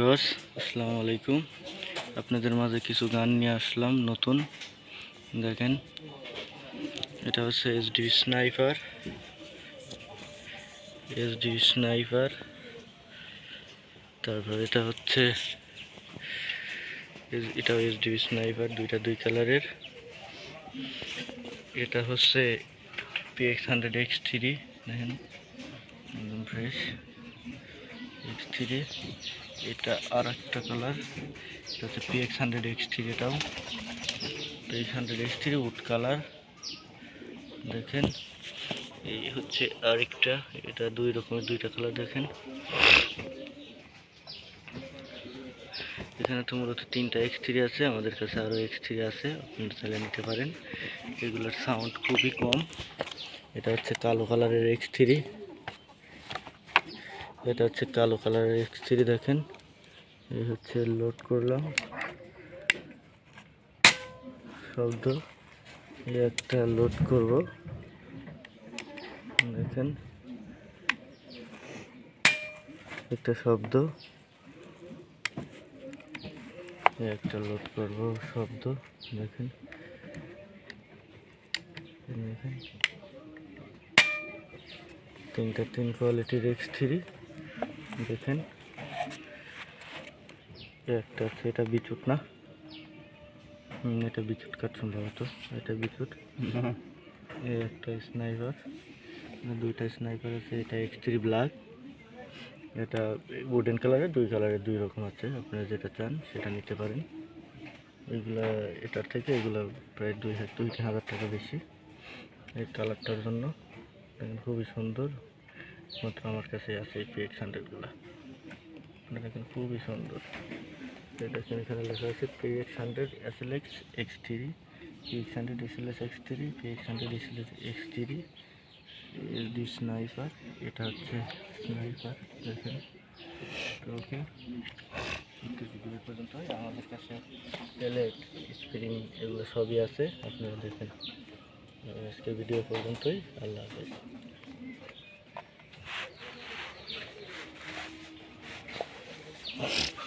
Viewers, আসসালামু আলাইকুম। আপনাদের মাঝে কিছু গান নিয়ে আসলাম, নতুন। দেখেন, এটা হচ্ছে এসডি স্নাইপার এসডি স্নাইপার তারপর এটা হচ্ছে এটাও এসডি স্নাইপার দুইটা দুই কালারের। এটা হচ্ছে পিএক্স হান্ড্রেড এক্স থ্রি দেখেন, একদম ফ্রেশ এক্স থ্রি এটা আর একটা কালার এটা হচ্ছে পিএক্স হান্ড্রেড এক্স থ্রি এটাও। PX hundred X three wood colour দেখেন, এই হচ্ছে আরেকটা, এটা দুই রকমের দুইটা কালার দেখেন। এখানে তো মূলত তিনটা এক্স থ্রি আছে, আমাদের কাছে আরও এক্স থ্রি আছে, আপনারা চাইলে নিতে পারেন। এগুলোর সাউন্ড খুবই কম। এটা হচ্ছে কালো কালারের এক্স থ্রি এটা হচ্ছে কালো কালারের এক্স থ্রি দেখেন। এই হচ্ছে লোড করলাম। শব্দ। এই একটা লোড করব। দেখেন। একটা শব্দ। একটা লোড করব, শব্দ। দেখেন। দেখেন। তিনটা তিন কোয়ালিটির এক্স থ্রি দেখেন। একটা আছে, এটা বিচুট না? এটা বিচুট কাঠ সম্ভবত, এটা বিচুট। একটা স্নাইপার দুইটা স্নাইপার আছে, এটা এক্স থ্রি ব্ল্যাক এটা গোল্ডেন কালারের দুই কালারের দুই রকম আছে, আপনারা যেটা চান সেটা নিতে পারেন। এগুলা, এটার থেকে এগুলো প্রায় দুই হাজার দুই হাজার টাকা বেশি। এই কালারটার জন্য খুবই সুন্দর। মাত্র আমার কাছে আছে এই পিএক্স হান্ড্রেডগুলো আপনারা দেখেন খুবই সুন্দর। দেখেন এখানে লেখা আছে PX hundred SLX X X three PX hundred SLS X three PX hundred SLS X three LD sniper এটা হচ্ছে স্নাইপার দেখেন। তো ওকে পর্যন্ত আমাদের কাছে প্লেট স্প্রিং এগুলো সবই আছে। আপনারা দেখেন আজকে ভিডিও পর্যন্তই। আল্লাহ হাফেজ। Okay.